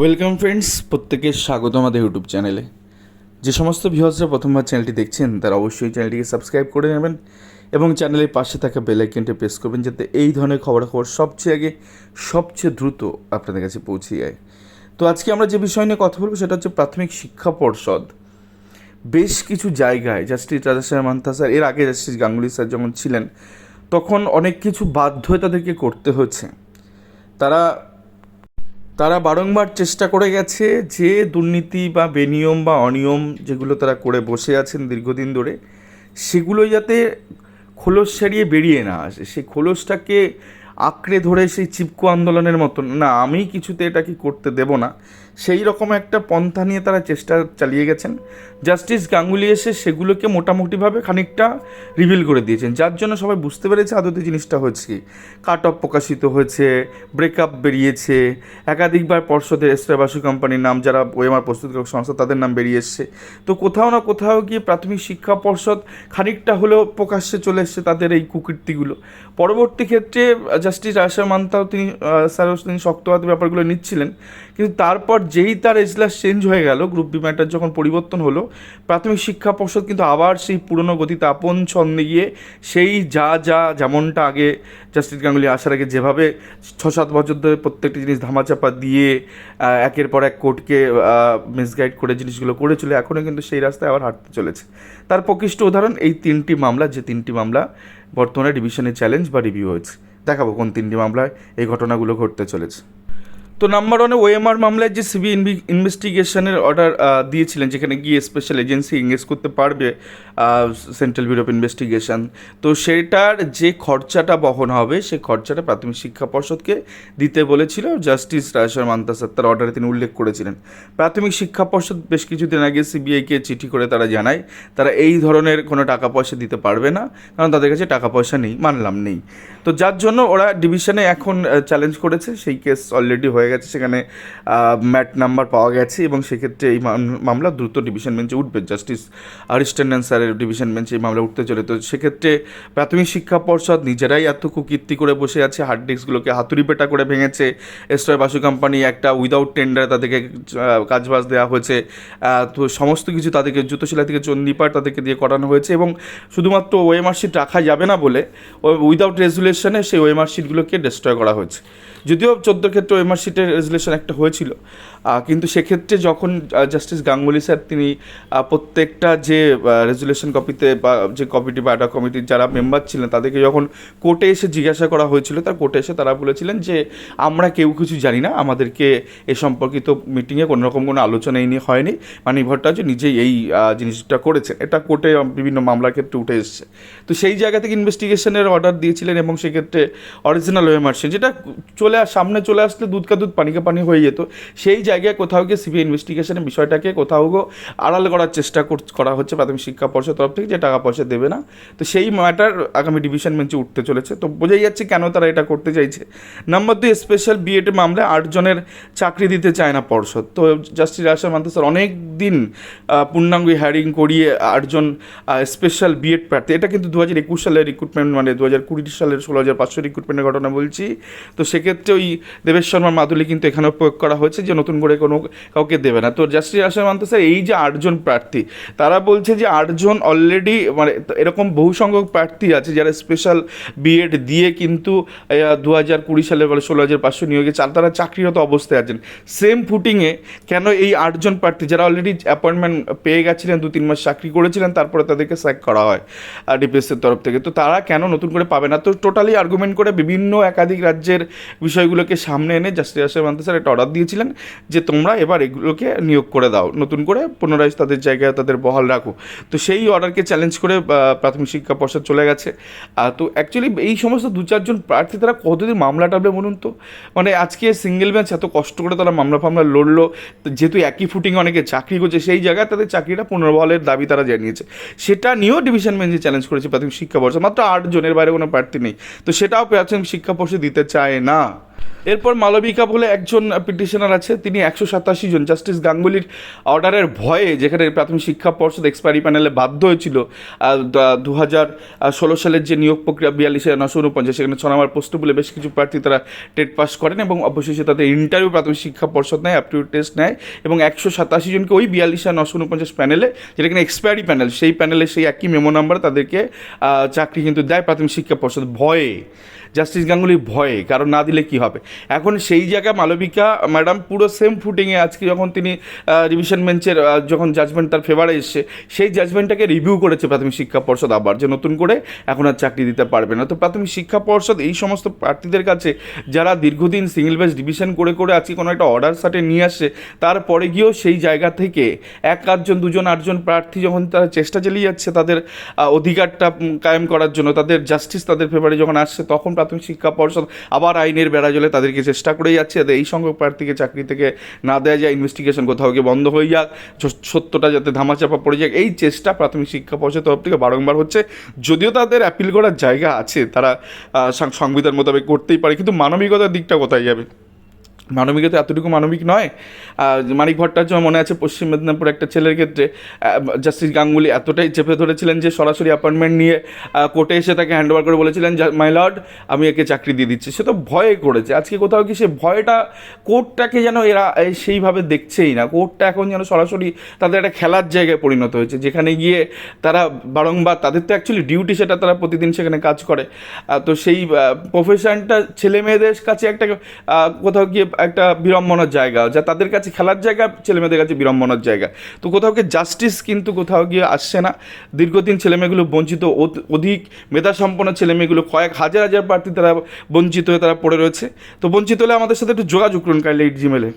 Welcome friends প্রত্যেকে স্বাগত আমাদের ইউটিউব চ্যানেলে যে সমস্ত ভিউয়ার্সরা প্রথমবার চ্যানেলটি দেখছেন, তারা অবশ্যই চ্যানেলটিকে সাবস্ক্রাইব করে নেবেন এবং চ্যানেলের পাশে থাকা বেল প্রেস করবেন যাতে এই ধরনের খবরাখবর সবচেয়ে আগে, সবচেয়ে দ্রুত আপনাদের কাছে পৌঁছে যায়। তো আজকে আমরা যে বিষয় নিয়ে কথা বলব, সেটা হচ্ছে প্রাথমিক শিক্ষা পর্ষদ। বেশ কিছু জায়গায় জাস্টিস রাজা স্যার মান্তা স্যার, এর আগে জাস্টিস গাঙ্গুলি স্যার যখন ছিলেন, তখন অনেক কিছু বাধ্য তাদেরকে করতে হচ্ছে তারা তারা বারংবার চেষ্টা করে গেছে যে দুর্নীতি বা বেনিয়ম বা অনিয়ম যেগুলো তারা করে বসে আছেন দীর্ঘদিন ধরে, সেগুলো যাতে খোলস ছাড়িয়ে বেরিয়ে না আসে। সেই খোলসটাকে আঁকড়ে ধরে সেই চিপকো আন্দোলনের মতন। না, আমি কিছুতে এটা কি করতে দেব না। সেই রকম একটা পন্থা নিয়ে তারা চেষ্টা চালিয়ে গেছেন। জাস্টিস গাঙ্গুলি এসে সেগুলোকে মোটামুটিভাবে খানিকটা রিভিল করে দিয়েছেন। যার জন্য সবাই বুঝতে পেরেছে আদতে জিনিসটা হচ্ছে কাট অফ প্রকাশিত হয়েছে ব্রেকআপ বেরিয়েছে, একাধিকবার পর্ষদের এস্টার বাসু কোম্পানির নাম, যারা ওএমআর প্রস্তুতকারক সংস্থা, তাদের নাম বেরিয়ে এসছে। তো কোথাও না কোথাও গিয়ে প্রাথমিক শিক্ষা পর্ষদ খানিকটা হলেও প্রকাশ্যে চলে এসছে তাদের এই কুকীর্তিগুলো। পরবর্তী ক্ষেত্রে জাস্টিস আশা মান্তাও তিনি স্যারও তিনি শক্তবাদ ব্যাপারগুলো নিচ্ছিলেন। কিন্তু তারপর যেই তার এজলাস চেঞ্জ হয়ে গেল গ্রুপ বি ম্যাটার যখন পরিবর্তন হলো, প্রাথমিক শিক্ষা পর্ষদ কিন্তু আবার সেই পুরনো গতিতে আপন ছন্দে গিয়ে সেই যা যা যেমনটা আগে জাস্টিস গাঙ্গুলি আসার আগে যেভাবে ছ সাত বছর ধরে প্রত্যেকটি জিনিস ধামাচাপা দিয়ে একের পর এক কোর্টকে মিসগাইড করে জিনিসগুলো করেছিল, এখনও কিন্তু সেই রাস্তায় আবার হাঁটতে চলেছে। তার প্রকৃষ্ট উদাহরণ, এই তিনটি মামলা, যে তিনটি মামলা বর্তমানে ডিভিশনে চ্যালেঞ্জ বা রিভিউ হয়েছে। দেখাবো কোন তিনটি মামলায় এই ঘটনাগুলো ঘটতে চলেছে। তো নাম্বার ওয়ানে ওএমআর মামলায় যে সিবি ইনভেস্টিগেশনের অর্ডার দিয়েছিলেন, যেখানে গিয়ে স্পেশাল এজেন্সি এঙ্গেজ করতে পারবে সেন্ট্রাল ব্যুরো অফ ইনভেস্টিগেশন তো সেটার যে খরচাটা বহন হবে সেই খরচাটা প্রাথমিক শিক্ষা পর্ষদকে দিতে বলেছিল। জাস্টিস রাজেশ্বর মান্তাসার তার অর্ডারে তিনি উল্লেখ করেছিলেন। প্রাথমিক শিক্ষা পর্ষদ বেশ কিছুদিন আগে সিবিআইকে চিঠি করে তারা জানায়, তারা এই ধরনের কোনো টাকা পয়সা দিতে পারবে না, কারণ তাদের কাছে টাকা পয়সা নেই, মানলাম নেই। তো যার জন্য ওরা ডিভিশনে এখন চ্যালেঞ্জ করেছে, সেই কেস অলরেডি হয়ে গেছে, সেখানে ম্যাট নাম্বার পাওয়া গেছে এবং সেক্ষেত্রে এই মাম- মামলা দ্রুত ডিভিশন বেঞ্চে উঠবে। জাস্টিস আরিস্টান্ডন স্যারের ডিভিশন বেঞ্চে এই মামলা উঠতে চলে তো সেক্ষেত্রে প্রাথমিক শিক্ষা পর্ষদ নিজেরাই এত কুকীর্তি করে বসে আছে হার্ড ডিস্কগুলোকে হাতুড়ি পেটা করে ভেঙেছে। এস্টার বাসু কোম্পানি একটা উইদাউট টেন্ডার তাদেরকে কাজবাজ দেওয়া হয়েছে। তো সমস্ত কিছু তাদেরকে জুতো সেলাই থেকে চণ্ডীপাঠ তাদেরকে দিয়ে করানো হয়েছে এবং শুধুমাত্র ওএমআর রাখা যাবে না বলে উইদাউট রেজুলেশনে সেই ওএমআর শিটগুলোকে ডিস্ট্রয় করা হয়েছে। যদিও চোদ্দ ক্ষেত্রে শিটের রেজুলেশন একটা হয়েছিল। কিন্তু সেক্ষেত্রে যখন জাস্টিস গাঙ্গুলি স্যার তিনি প্রত্যেকটা যে রেজুলেশন কপিতে বা, যে কমিটি বা অ্যাডা কমিটির যারা মেম্বার ছিলেন, তাদেরকে যখন কোর্টে এসে জিজ্ঞাসা করা হয়েছিল, তার কোর্টে এসে তারা বলেছিলেন যে, আমরা কেউ কিছু জানি না, আমাদেরকে এ সম্পর্কিত মিটিংয়ে কোনো রকম কোনো আলোচনা এই নিয়ে হয়নি মানিক ভট্টাচার্য নিজেই এই জিনিসটা করেছেন এটা কোর্টে বিভিন্ন মামলার ক্ষেত্রে উঠে এসেছে। তো সেই জায়গা থেকে ইনভেস্টিগেশনের অর্ডার দিয়েছিলেন এবং সেক্ষেত্রে অরিজিনাল ওয়েমার্সিন যেটা চলে সামনে চলে আসলে দুধ কা দুধ পানিকে পানি হয়ে যেত। সেই জায়গায় কোথাও গিয়ে সিবিআই ইনভেস্টিগেশনের বিষয়টাকে কোথাও আড়াল করার চেষ্টা কর- হচ্ছে প্রাথমিক শিক্ষা পর্ষদ তরফ থেকে যে টাকা পয়সা দেবে না। তো সেই ম্যাটার আগামী ডিভিশন বেঞ্চে উঠতে চলেছে। তো বোঝাই যাচ্ছে কেন তারা এটা করতে চাইছে। নাম্বার দুই স্পেশাল বিএড মামলায় আটজনের চাকরি দিতে চায় না পর্ষদ। তো জাস্টিস রাজা মান্তা স্যার অনেক দিন পূর্ণাঙ্গ হ্যারিং করিয়ে আটজন স্পেশাল বিএড প্রার্থী। এটা কিন্তু দু হাজার একুশ সালের রিক্রুটমেন্ট মানে দু হাজার কুড়ি সালের ষোলো হাজার পাঁচশো রিক্রুটমেন্টের ঘটনা বলছি। তো সেক্ষেত্রে ওই দেবেশ শর্মার মাদুলি কিন্তু এখানেও প্রয়োগ করা হয়েছে যে নতুন করে কোনো কাউকে দেবে না। তো জাস্টিস রাজা মান্তা স্যার এই যে আটজন প্রার্থী, তারা বলছে যে আটজন অলরেডি মানে এরকম বহু সংখ্যক প্রার্থী আছে যারা স্পেশাল বিএড দিয়ে কিন্তু দু হাজার কুড়ি সালে বলে ষোলো হাজার পাঁচশো নিয়োগে তারা চাকরিরত অবস্থায় আছেন। সেম ফুটিংয়ে কেন এই আটজন প্রার্থী, যারা অলরেডি অ্যাপয়েন্টমেন্ট পেয়ে গেছিলেন, দু, তিন মাস চাকরি করেছিলেন, তারপরে তাদেরকে স্যাক করা হয় ডিপিএসের তরফ থেকে। তো তারা কেন নতুন করে পাবে না? তো টোটালি আর্গুমেন্ট করে বিভিন্ন একাধিক রাজ্যের বিষয়গুলোকে সামনে এনে জাস্টিস মান্তা স্যার একটা অর্ডার দিয়েছিলেন যে তোমরা এবার এগুলোকে নিয়োগ করে দাও, নতুন করে পুনরায় তাদের জায়গায় তাদের বহাল রাখো। তো সেই অর্ডারকে চ্যালেঞ্জ করে প্রাথমিক শিক্ষা পর্ষদ চলে গেছে। তো অ্যাকচুয়ালি এই সমস্ত দু চারজন প্রার্থী তারা কতদিন মামলা টাবলে বলুন তো? মানে আজকে সিঙ্গেল ম্যাচ এত কষ্ট করে তারা মামলা ফামলা লড়লো, যেহেতু একই ফুটিংয়ে অনেকে চাকরি করছে, সেই জায়গায় তাদের চাকরিটা পুনর্বহালের দাবি তারা জানিয়েছে। সেটা নিয়েও ডিভিশন বেঞ্চে চ্যালেঞ্জ করেছে প্রাথমিক শিক্ষা পর্ষদ। মাত্র আট জনের বাইরে কোনো প্রার্থী নেই। তো সেটাও প্রাথমিক শিক্ষা পর্ষদ দিতে চায় না। এরপর মালবিকা বলে একজন পিটিশনার আছে, তিনি একশো সাতাশি জন। জাস্টিস গাঙ্গুলির অর্ডারের ভয়ে যেখানে প্রাথমিক শিক্ষা পর্ষদ এক্সপায়ারি প্যানেলে বাধ্য হয়েছিল দু হাজার ষোলো সালের যে নিয়োগ প্রক্রিয়া বিয়াল্লিশে নশো উনপঞ্চাশ সেখানে ছ নম্বর পোস্ট বলে বেশ কিছু প্রার্থী তারা টেট পাস করেন এবং অবশেষে তাদের ইন্টারভিউ প্রাথমিক শিক্ষা পর্ষদ নেয় অ্যাপটিউড টেস্ট নেয় এবং একশো সাতাশি জনকে ওই বিয়াল্লিশ আর নশো উনপঞ্চাশ প্যানেলে, যেটা কিনা এক্সপায়ারি প্যানেল, সেই প্যানেলে সেই একই মেমো নাম্বার তাদেরকে চাকরি কিন্তু দেয় প্রাথমিক শিক্ষা পর্ষদ ভয়ে। জাস্টিস গাঙ্গুলির ভয়ে, কারণ না দিলে কি হবে? এখন সেই জায়গায় মালবিকা ম্যাডাম পুরো সেম ফুটিংয়ে আজকে যখন তিনি রিভিশন বেঞ্চের যখন জাজমেন্ট তার ফেভারে এসছে, সেই জাজমেন্টটাকে রিভিউ করেছে প্রাথমিক শিক্ষা পর্ষদ আবার, যে নতুন করে এখন আর চাকরি দিতে পারবে না। তো প্রাথমিক শিক্ষা পর্ষদ এই সমস্ত প্রার্থীদের কাছে, যারা দীর্ঘদিন সিঙ্গেল বেস ডিভিশন করে করে আজকে কোনো একটা অর্ডার সাটে নিয়ে আসছে তারপরে গিয়েও সেই জায়গা থেকে এক আটজন দুজন, আটজন প্রার্থী যখন তারা চেষ্টা চালিয়ে যাচ্ছে তাদের অধিকারটা কায়েম করার জন্য, তাদের জাস্টিস তাদের ফেভারে যখন আসছে, তখন প্রাথমিক শিক্ষা পর্ষদ আবার আইনের বেড়া জলে তাদেরকে চেষ্টা করে যাচ্ছে। যাতে এই সংখ্যক প্রার্থীকে চাকরি থেকে না দেওয়া যায় ইনভেস্টিগেশন কোথাও গিয়ে বন্ধ হয়ে যাক সত্যটা যাতে ধামাচাপা পড়ে যাক, এই চেষ্টা প্রাথমিক শিক্ষা পর্ষদ তরফ থেকে বারংবার হচ্ছে। যদিও তাদের অ্যাপিল করার জায়গা আছে, তারা সংবিধান মোতাবেক করতেই পারে, কিন্তু মানবিকতার দিকটা কোথায় যাবে? মানবিকতা এতটুকু মানবিক নয়। মানিক ভট্টাচার্য মনে আছে পশ্চিম মেদিনীপুর একটা ছেলের ক্ষেত্রে জাস্টিস গাঙ্গুলি এতটাই চেপে ধরেছিলেন যে সরাসরি অ্যাপয়েন্টমেন্ট নিয়ে কোর্টে এসে তাকে হ্যান্ড ওভার করে বলেছিলেন মাই লর্ড আমি একে চাকরি দিয়ে দিচ্ছি। সে তো ভয়ে করেছে। আজকে কোথাও কি সে ভয়টা কোর্টটাকে যেন এরা সেইভাবে দেখছেই না। কোর্টটা এখন যেন সরাসরি তাদের একটা খেলার জায়গায় পরিণত হয়েছে, যেখানে গিয়ে তারা বারংবার, তাদের তো অ্যাকচুয়ালি ডিউটি সেটা তারা প্রতিদিন সেখানে কাজ করে। তো সেই প্রফেশনটা ছেলে মেয়েদের কাছে একটা কোথাও গিয়ে একটা বিড়ম্বনার জায়গা, যা তাদের কাছে খেলার জায়গা, ছেলেমেয়েদের কাছে বিড়ম্বনার জায়গা। তো কোথাও গিয়ে জাস্টিস কিন্তু কোথাও গিয়ে আসছে না। দীর্ঘদিন ছেলেমেয়েগুলো বঞ্চিত, অধ- অধিক মেধাসম্পন্ন ছেলেমেয়েগুলো, কয়েক হাজার হাজার প্রার্থী তারা বঞ্চিত হয়ে তারা পড়ে রয়েছে। তো বঞ্চিত হলে আমাদের সাথে একটু যোগাযোগ করুন কাইলে এইট জিমেলে